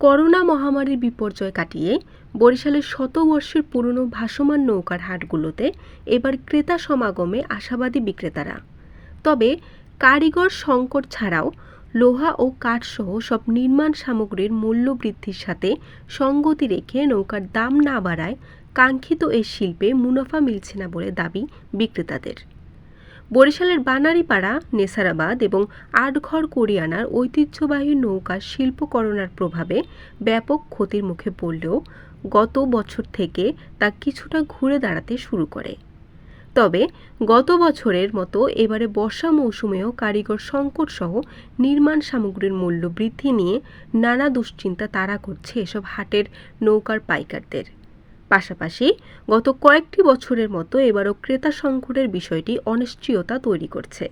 Corona মহামারীর বিপর্যয় কাটিয়ে বরিশালের শতবর্ষের পুরনো ভাসমান নৌকার হাটগুলোতে এবার ক্রেতা সমাগমে আশাবাদী বিক্রেতারা। তবে কারিগর সংকট ছাড়াও লোহা ও কাঠসহ সব নির্মাণ সামগ্রীর মূল্য বৃদ্ধির সাথে সঙ্গতি রেখে নৌকার দাম না বাড়ায় কাঙ্ক্ষিত এই শিল্পে মুনাফা মিলছে না বলে দাবি বিক্রেতাদের। বরিশালের বানারীপাড়া, নেসারাবাদ এবং আটঘর কোরিয়ানার ঐতিহ্যবাহী নৌকা শিল্পকরণার প্রভাবে ব্যাপক ক্ষতির মুখে পড়লেও গত বছর থেকে তা কিছুটা ঘুরে দাঁড়াতে শুরু করে। তবে গত বছরের মতো এবারে বর্ষা মৌসুমেও কারিগর সংকট সহ নির্মাণ সামগ্রীর মূল্য বৃদ্ধি নিয়ে নানা দুশ্চিন্তা তাড়া করছে এসব হাটের নৌকার পাইকারদের। পাশাপাশি গত কয়েকটি বছরের মতো এবারও ক্রেতা সংকটের বিষয়টি অনিশ্চয়তা তৈরি করছে।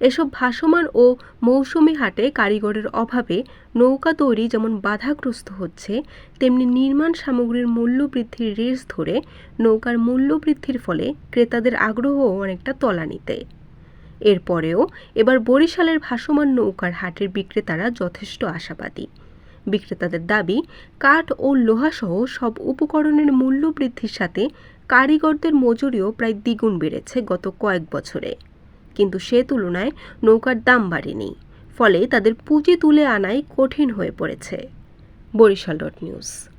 এসব ভাসমান ও মৌসুমি হাটে কারিগরের অভাবে নৌকা তৈরি যেমন বাধাগ্রস্ত হচ্ছে, তেমনি নির্মাণ সামগ্রীর মূল্য বৃদ্ধির রেস ধরে নৌকার মূল্য বৃদ্ধির ফলে ক্রেতাদের আগ্রহও অনেকটা তলানিতে। এরপরেও এবার বরিশালের ভাসমান নৌকার হাটের বিক্রেতারা যথেষ্ট আশাবাদী। বিক্রেতাদের দাবি, কাঠ ও লোহাসহ সব উপকরণের মূল্য বৃদ্ধির সাথে কারিগরদের মজুরিও প্রায় দ্বিগুণ বেড়েছে গত কয়েক বছরে। কিন্তু সে তুলনায় নৌকার দাম বাড়েনি, ফলে তাদের পুঁজি তুলে আনাই কঠিন হয়ে পড়েছে। Barishal dot news.